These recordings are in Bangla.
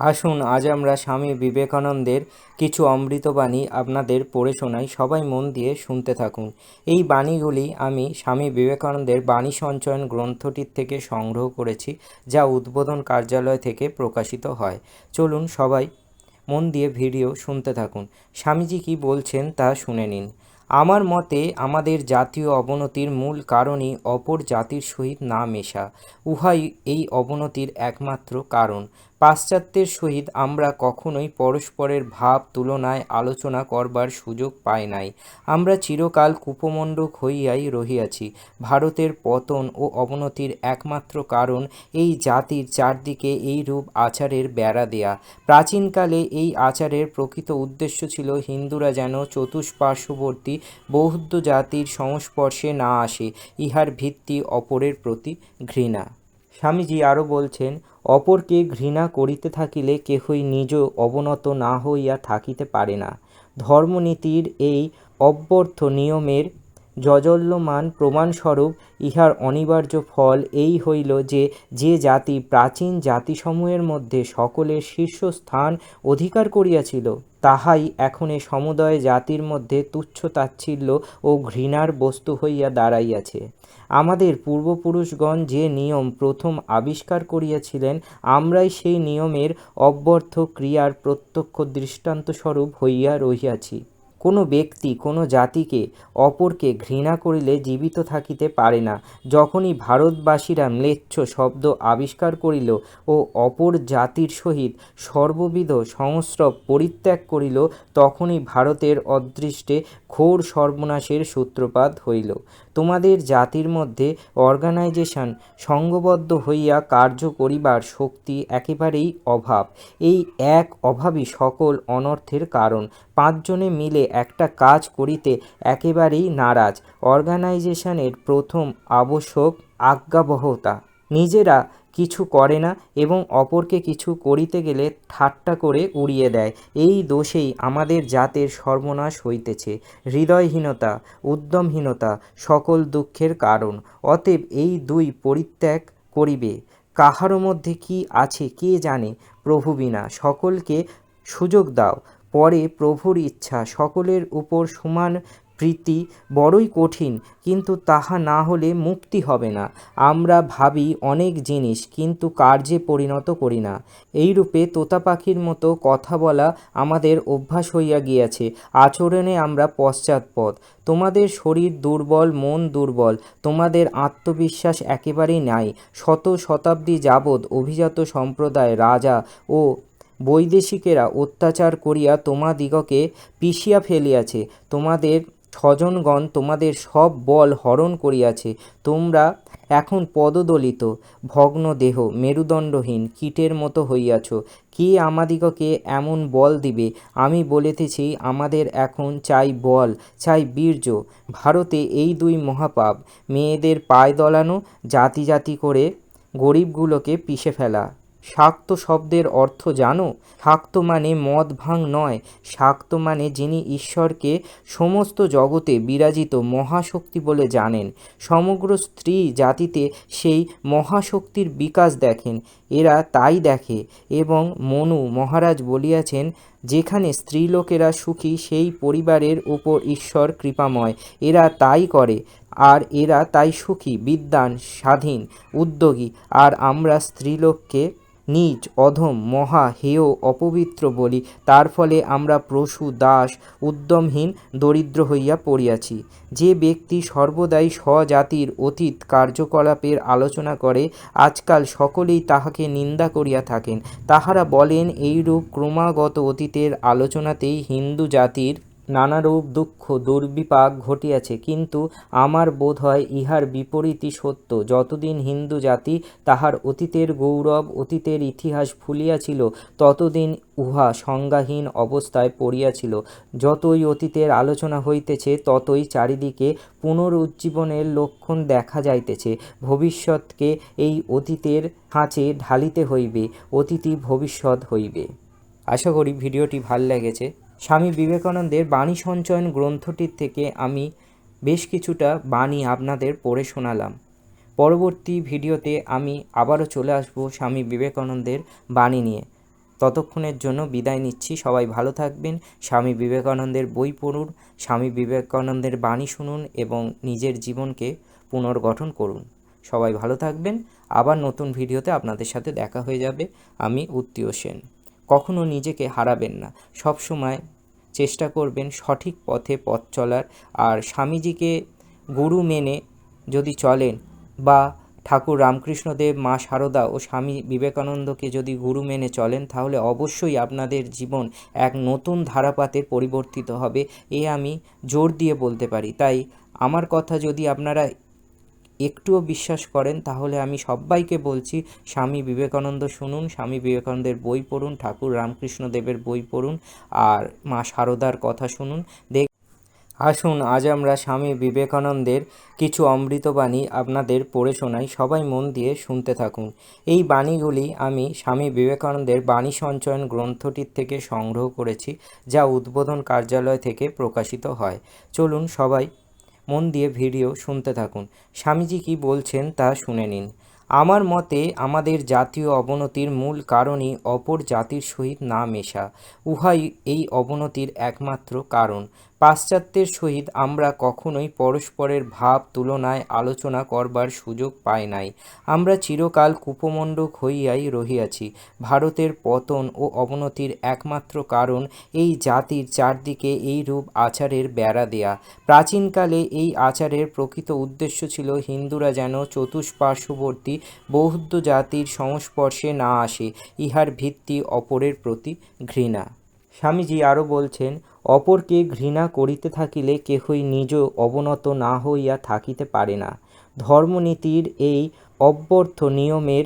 আসুন, আজ আমরা স্বামী বিবেকানন্দের কিছু অমৃতবাণী আপনাদের পড়ে শোনাই, সবাই মন দিয়ে শুনতে থাকুন। এই বাণীগুলি আমি স্বামী বিবেকানন্দের বাণী সঞ্চয়ন গ্রন্থটির থেকে সংগ্রহ করেছি, যা উদ্বোধন কার্যালয় থেকে প্রকাশিত হয়। চলুন সবাই মন দিয়ে ভিডিও শুনতে থাকুন। স্বামীজি কি বলছেন তা শুনে নিন। আমার মতে আমাদের জাতীয় অবনতির মূল কারণই অপর জাতির সহিত না মেশা। উহাই এই অবনতির একমাত্র কারণ। পাশ্চাত্যের সহিত আমরা কখনোই পরস্পরের ভাব তুলনায় আলোচনা করবার সুযোগ পাই নাই। আমরা চিরকাল কূপমণ্ডক হইয়াই রহিয়াছি। ভারতের পতন ও অবনতির একমাত্র কারণ এই জাতির চারদিকে এই রূপ আচারের বেড়া দেয়া। প্রাচীনকালে এই আচারের প্রকৃত উদ্দেশ্য ছিল হিন্দুরা যেন চতুষ্পার্শ্ববর্তী বৌদ্ধ জাতির সংস্পর্শে না আসে, ইহার ভিত্তি অপরের প্রতি ঘৃণা। স্বামীজি আরও বলছেন, অপরকে ঘৃণা করিতে থাকিলে কেহই নিজ অবনত না হইয়া থাকিতে পারে না। ধর্মনীতির এই অব্যর্থ নিয়মের যজল্যমান প্রমাণস্বরূপ ইহার অনিবার্য ফল এই হইল যে যে জাতি প্রাচীন জাতিসমূহের মধ্যে সকলের শীর্ষস্থান অধিকার করিয়াছিল। তাহাই এখন এ সমুদয় জাতির মধ্যে তুচ্ছ তাচ্ছিল্য ও ঘৃণার বস্তু হইয়া দাঁড়াইয়াছে। আমাদের পূর্বপুরুষগণ যে নিয়ম প্রথম আবিষ্কার করিয়াছিলেন, আমরাই সেই নিয়মের অব্যর্থ ক্রিয়ার প্রত্যক্ষ দৃষ্টান্তস্বরূপ হইয়া রহিয়াছি। কোনো ব্যক্তি, কোনো জাতিকে অপরকে ঘৃণা করিলে জীবিত থাকিতে পারে না। যখনই ভারতবাসীরা ম্লেচ্ছ শব্দ আবিষ্কার করিল ও অপর জাতির সহিত সর্ববিধ সংস্রব পরিত্যাগ করিল, তখনই ভারতের অদৃষ্টে ঘোর সর্বনাশের সূত্রপাত হইল। তোমাদের জাতির মধ্যে অর্গানাইজেশন সঙ্গবদ্ধ হইয়া কার্য করিবার শক্তি একেবারেই অভাব। এই এক অভাবই সকল অনর্থের কারণ। পাঁচজনে মিলে একটা কাজ করিতে একেবারেই নারাজ। অর্গানাইজেশনের প্রথম আবশ্যক আজ্ঞাবহতা। নিজেরা কিছু করে না এবং অপরকে কিছু করিতে গেলে ঠাট্টা করে উড়িয়ে দেয়। এই দোষেই আমাদের জাতের সর্বনাশ হইতেছে। হৃদয়হীনতা, উদ্যমহীনতা সকল দুঃখের কারণ। অতএব এই দুই পরিত্যাগ করিবে। কাহারও মধ্যে কি আছে কে জানে? প্রভু বিনা। সকলকে সুযোগ দাও। পরে প্রভুর ইচ্ছা সকলের উপর সমান প্রীতি বড়ই কঠিন, কিন্তু তাহা না হলে মুক্তি হবে না। আমরা ভাবি অনেক জিনিস, কিন্তু কার্যে পরিণত করি না। এইরূপে তোতা পাখির মতো কথা বলা আমাদের অভ্যাস হইয়া গিয়াছে। আচরণে আমরা পশ্চাৎপদ। তোমাদের শরীর দুর্বল, মন দুর্বল, তোমাদের আত্মবিশ্বাস একেবারেই নাই। শত শতাব্দী যাবৎ অভিজাত সম্প্রদায়, রাজা ও বৈদেশিকেরা অত্যাচার করিয়া তোমাদিগকে পিষিয়া ফেলিয়াছে। তোমাদের স্বজনগণ তোমাদের সব বল হরণ করিয়াছে, তোমরা এখন পদদলিত ভগ্ন দেহ মেরুদণ্ডহীন, কীটের মতো হইয়াছ। কে আমাদিগকে এমন বল দিবে? আমি বলিতেছি, আমাদের এখন চাই বল, চাই বীর্য। ভারতে এই দুই মহাপাপ, মেয়েদের পায়ে দলানো, জাতি জাতি করে গরিবগুলোকে পিষে ফেলা। শাক্ত শব্দের অর্থ জানো? শাক্ত মানে মদ ভাং নয়। শাক্ত মানে যিনি ঈশ্বরকে সমস্ত জগতে বিরাজিত মহাশক্তি বলে জানেন। সমগ্র স্ত্রী জাতিতে সেই মহাশক্তির বিকাশ দেখেন। এরা তাই দেখে এবং মনু মহারাজ বলিয়াছেন, যেখানে স্ত্রীলোকেরা সুখী, সেই পরিবারের উপর ঈশ্বর কৃপাময়। এরা তাই করে, আর এরা তাই সুখী বিদ্বান স্বাধীন, উদ্যোগী। আর আমরা স্ত্রীলোককে নীচ অধম, মহা, হেয়, অপবিত্র বলি। তার ফলে আমরা প্রসূ, দাস, উদ্যমহীন, দরিদ্র হইয়া পড়িয়াছি। যে ব্যক্তি সর্বদাই স্বজাতির অতীত কার্যকলাপের আলোচনা করে, আজকাল সকলেই তাহাকে নিন্দা করিয়া থাকেন। তাহারা বলেন, এইরূপ ক্রমাগত অতীতের আলোচনাতেই হিন্দু জাতির নানারূপ দুঃখ, দুর্বিপাক ঘটিয়াছে। কিন্তু আমার বোধ হয় ইহার বিপরীতই সত্য। যতদিন হিন্দু জাতি তাহার অতীতের গৌরব, অতীতের ইতিহাস ভুলিয়াছিল, ততদিন উহা সংজ্ঞাহীন অবস্থায় পড়িয়াছিল। যতই অতীতের আলোচনা হইতেছে, ততই চারিদিকে পুনরুজ্জীবনের লক্ষণ দেখা যাইতেছে। ভবিষ্যৎকে এই অতীতের খাঁচে ঢালিতে হইবে, অতীতই ভবিষ্যৎ হইবে। আশা করি ভিডিওটি ভালো লেগেছে। স্বামী বিবেকানন্দের বাণী সঞ্চয়ন গ্রন্থটির থেকে আমি বেশ কিছুটা বাণী আপনাদের পড়ে শোনালাম। পরবর্তী ভিডিওতে আমি আবারও চলে আসব স্বামী বিবেকানন্দের বাণী নিয়ে। ততক্ষণের জন্য বিদায় নিচ্ছি। সবাই ভালো থাকবেন। স্বামী বিবেকানন্দের বই পড়ুন, স্বামী বিবেকানন্দের বাণী শুনুন এবং নিজের জীবনকে পুনর্গঠন করুন। সবাই ভালো থাকবেন। আবার নতুন ভিডিওতে আপনাদের সাথে দেখা হয়ে যাবে। আমি উত্তীয় সেন। কখনো নিজেকে হারাবেন না। সব সময় চেষ্টা করবেন সঠিক পথে পথ চলার। আর স্বামীজিকে গুরু মেনে যদি চলেন বা ঠাকুর রামকৃষ্ণদেব, মা সারদা ও স্বামী বিবেকানন্দকে যদি গুরু মেনে চলেন, তাহলে অবশ্যই আপনাদের জীবন এক নতুন ধারাপাতে পরিবর্তিত হবে। এ আমি জোর দিয়ে বলতে পারি। তাই আমার কথা যদি আপনারা একটুও বিশ্বাস করেন, তাহলে আমি সবাইকে বলছি, স্বামী বিবেকানন্দ শুনুন, স্বামী বিবেকানন্দের বই পড়ুন, ঠাকুর রামকৃষ্ণ দেবের বই পড়ুন, আর মা সারদার কথা শুনুন। দেখ আসুন, আজ আমরা স্বামী বিবেকানন্দের কিছু অমৃতবাণী আপনাদের পড়ে শোনাই, সবাই মন দিয়ে শুনতে থাকুন। এই বাণীগুলি আমি স্বামী বিবেকানন্দের বাণী সঞ্চয়ন গ্রন্থটির থেকে সংগ্রহ করেছি, যা উদ্বোধন কার্যালয় থেকে প্রকাশিত হয়। চলুন সবাই মন দিয়ে ভিডিও শুনতে থাকুন। স্বামীজি কি বলছেন তা শুনে নিন। আমার মতে আমাদের জাতীয় অবনতির মূল কারণই অপর জাতির সহিত না মেশা। উহাই এই অবনতির একমাত্র কারণ। পাশ্চাত্যের সহিত আমরা কখনোই পরস্পরের ভাব তুলনায় আলোচনা করবার সুযোগ পাই নাই। আমরা চিরকাল কূপমণ্ডক হইয়াই রহিয়াছি। ভারতের পতন ও অবনতির একমাত্র কারণ এই জাতির চারদিকে এই রূপ আচারের বেড়া দেয়া। প্রাচীনকালে এই আচারের প্রকৃত উদ্দেশ্য ছিল হিন্দুরা যেন চতুষ্পার্শ্ববর্তী বৌদ্ধ জাতির সংস্পর্শে না আসে, ইহার ভিত্তি অপরের প্রতি ঘৃণা। স্বামীজি আরও বলছেন, অপরকে ঘৃণা করিতে থাকিলে কেহই নিজ অবনত না হইয়া থাকিতে পারে না। ধর্মনীতির এই অব্যর্থ নিয়মের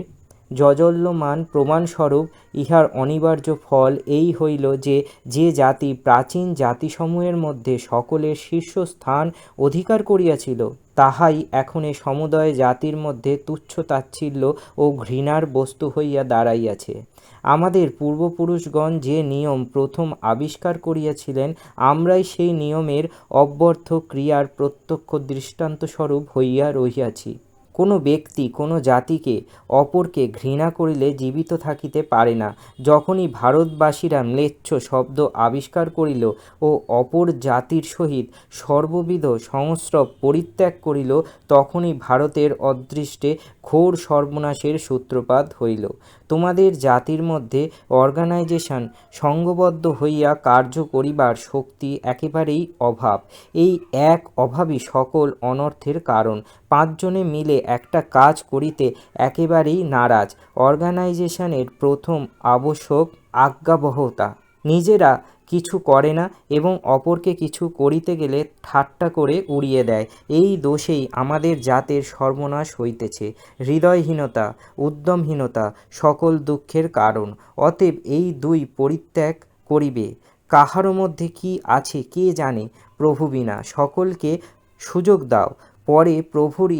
যজল্যমান প্রমাণস্বরূপ ইহার অনিবার্য ফল এই হইল যে যে জাতি প্রাচীন জাতিসমূহের মধ্যে সকলের শীর্ষস্থান অধিকার করিয়াছিল, তাহাই এখন এ সমুদয় জাতির মধ্যে তুচ্ছ তাচ্ছিল্য ও ঘৃণার বস্তু হইয়া দাঁড়াইয়াছে। আমাদের পূর্বপুরুষগণ যে নিয়ম প্রথম আবিষ্কার করিয়াছিলেন, আমরাই সেই নিয়মের অব্যর্থ ক্রিয়ার প্রত্যক্ষ দৃষ্টান্তস্বরূপ হইয়া রহিয়াছি। কোনো ব্যক্তি, কোনো জাতিকে অপরকে ঘৃণা করিলে জীবিত থাকিতে পারে না। যখনই ভারতবাসীরা ম্লেচ্ছ শব্দ আবিষ্কার করিল ও অপর জাতির সহিত সর্ববিধ সংস্রব পরিত্যাগ করিল, তখনই ভারতের অদৃষ্টে ঘোর সর্বনাশের সূত্রপাত হইল। তোমাদের জাতির মধ্যে অর্গানাইজেশন সংঘবদ্ধ হইয়া কার্য করিবার শক্তি একেবারেই অভাব। এই এক অভাবই সকল অনর্থের কারণ। পাঁচজনে মিলে একটা কাজ করিতে একেবারেই নারাজ। অর্গানাইজেশনের প্রথম আবশ্যক আজ্ঞাবহতা। নিজেরা কিছু করে না এবং অপরকে কিছু করিতে গেলে ঠাট্টা করে উড়িয়ে দেয়। এই দোষেই আমাদের জাতের সর্বনাশ হইতেছে। হৃদয়হীনতা, উদ্যমহীনতা সকল দুঃখের কারণ। অতএব এই দুই পরিত্যাগ করিবে। কাহারও মধ্যে কি আছে কে জানে? প্রভু বিনা। সকলকে সুযোগ দাও। পরে প্রভুরই